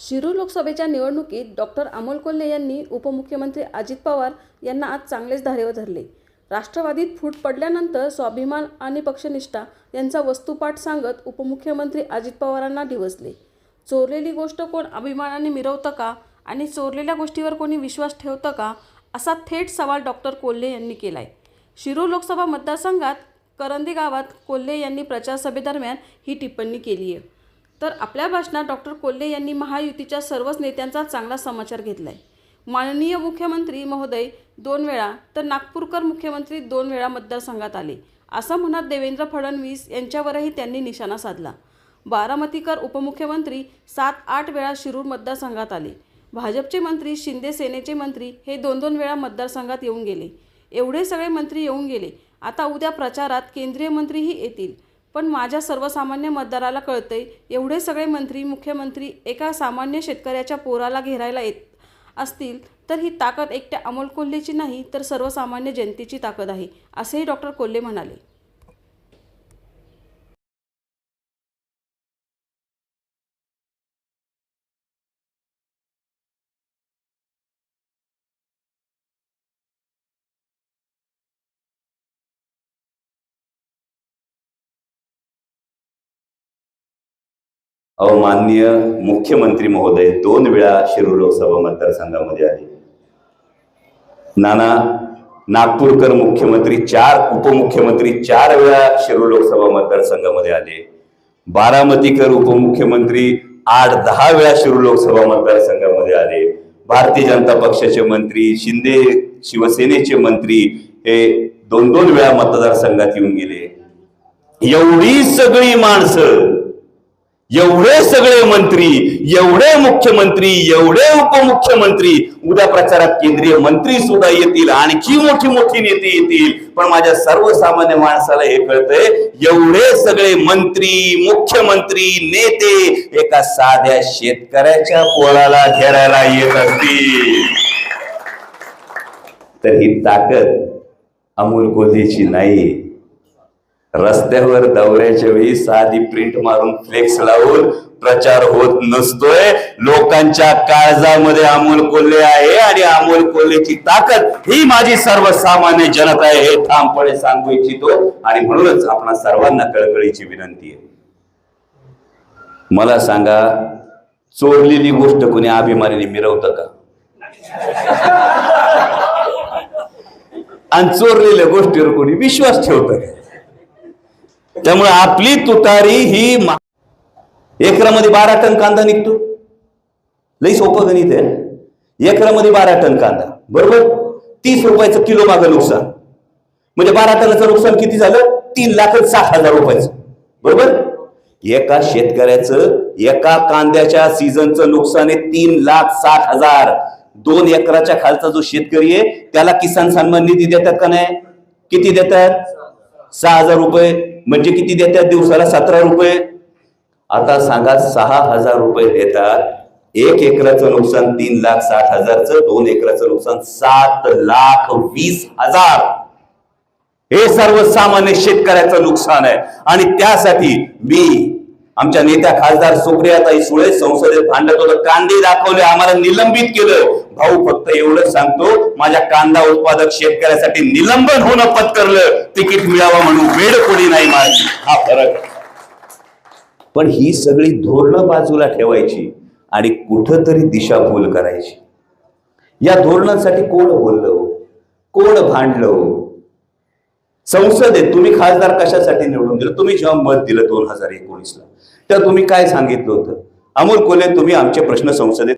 शिरूर लोकसभेच्या निवडणुकीत डॉक्टर अमोल कोल्हे यांनी उपमुख्यमंत्री अजित पवार यांना आज चांगलेच धारेवर धरले. राष्ट्रवादीत फूट पडल्यानंतर स्वाभिमान आणि पक्षनिष्ठा यांचा वस्तुपाठ सांगत उपमुख्यमंत्री अजित पवारांना दिवसले. चोरलेली गोष्ट कोण अभिमानाने मिरवतं का? आणि चोरलेल्या गोष्टीवर कोणी विश्वास ठेवतं का? असा थेट सवाल डॉक्टर कोल्हे यांनी केला आहे शिरूर लोकसभा मतदारसंघात करंदी गावात कोल्हे यांनी प्रचारसभेदरम्यान ही टिप्पणी केली आहे तर आपल्या भाषणात डॉक्टर कोल्हे यांनी महायुतीच्या सर्वच नेत्यांचा चांगला समाचार घेतला आहे माननीय मुख्यमंत्री महोदय दोन वेळा तर नागपूरकर मुख्यमंत्री दोन वेळा मतदारसंघात आले असं म्हणत देवेंद्र फडणवीस यांच्यावरही त्यांनी निशाणा साधला. बारामतीकर उपमुख्यमंत्री सात आठ वेळा शिरूर मतदारसंघात आले. भाजपचे मंत्री शिंदे सेनेचे मंत्री हे दोन दोन वेळा मतदारसंघात येऊन गेले. एवढे सगळे मंत्री येऊन गेले. आता उद्या प्रचारात केंद्रीय मंत्रीही येतील. पण माझ्या सर्वसामान्य मतदाराला कळतंय एवढे सगळे मंत्री मुख्यमंत्री एका सामान्य शेतकऱ्याच्या पोराला घेरायला येत असतील तर ही ताकद एकट्या अमोल कोल्हेची नाही तर सर्वसामान्य जनतेची ताकद आहे असेही डॉक्टर कोल्हे म्हणाले. अवमान्य मुख्यमंत्री महोदय दोन वेळा शिरूर लोकसभा मतदारसंघामध्ये आले. नाना नागपूरकर मुख्यमंत्री चार उपमुख्यमंत्री चार वेळा शिरूर लोकसभा मतदारसंघामध्ये आले. बारामतीकर उपमुख्यमंत्री आठ दहा वेळा शिरूर लोकसभा मतदारसंघामध्ये आले. भारतीय जनता पक्षाचे मंत्री शिंदे शिवसेनेचे मंत्री हे दोन दोन वेळा मतदारसंघात येऊन गेले. एवढी सगळी माणसं एवढे सगळे मंत्री एवढे मुख्यमंत्री एवढे उपमुख्यमंत्री उद्या प्रचारात केंद्रीय मंत्री सुद्धा येतील आणखी मोठी मोठी नेते येतील. पण माझ्या सर्वसामान्य माणसाला हे कळतंय एवढे सगळे मंत्री मुख्यमंत्री नेते एका साध्या शेतकऱ्याच्या पोळाला घेरायला येत असतील. तर ही ताकद अमोल कोल्हेची नाही रस्त्यावर दौऱ्याच्या वेळी साधी प्रिंट मारून फ्लेक्स लावून प्रचार होत नसतोय. लोकांच्या काळजामध्ये अमोल कोल्हे आहे आणि अमोल कोल्हेची ताकद ही माझी सर्वसामान्य जनता आहे हे ठामपणे सांगू इच्छितो. आणि म्हणूनच आपणा सर्वांना कळकळीची विनंती आहे. मला सांगा चोरलेली गोष्ट कोणी अभिमानीने मिरवतं का? आणि चोरलेल्या गोष्टीवर कोणी विश्वास ठेवतं का? त्यामुळे आपली तुतारी ही एकरामध्ये बारा टन कांदा निघतो. लई सोपं गणित आहे. एकरामध्ये बारा टन कांदा. बरोबर? तीस रुपयाचं किलो मागं नुकसान. म्हणजे बारा टनाचं नुकसान किती झालं? तीन लाख साठ हजार रुपयाचं. बरोबर? एका शेतकऱ्याचं एका कांद्याच्या सीझनचं नुकसान आहे तीन लाख साठ हजार. दोन एकराच्या खालचा जो शेतकरी आहे त्याला किसान सन्मान निधी देतात का नाही? किती देतात? सहा हजार रुपये. म्हणजे किती देतात दिवसाला? सतरा रुपये. आता सांगा सहा हजार रुपये देतात. एक एकराचं नुकसान तीन लाख साठ हजारचं दोन एकराचं नुकसान सात लाख वीस हजार. हे सर्वसामान्य शेतकऱ्याचं नुकसान आहे. आणि त्यासाठी मी आमच्या नेत्या खासदार सुप्रियाताई सुळे संसदेत भांडत होतं कांदे दाखवले आम्हाला निलंबित केलं. भाऊ फक्त एवढंच सांगतो माझ्या कांदा उत्पादक शेतकऱ्यासाठी निलंबन होणं पत्करलं. तिकीट मिळावं म्हणून वेळ कोणी नाही माझी हा फरक. पण ही सगळी धोरणं बाजूला ठेवायची आणि कुठंतरी दिशाभूल करायची. या धोरणांसाठी कोण बोललो? कोण भांडलो? संसदेत तुम्ही खासदार कशासाठी निवडून दिलं? तुम्ही जेव्हा मत दिलं दोन हजार एकोणीसला. तर तुम्ही काय सांगितलं होतं? अमोल कोले तुम्ही आमचे प्रश्न संसदेत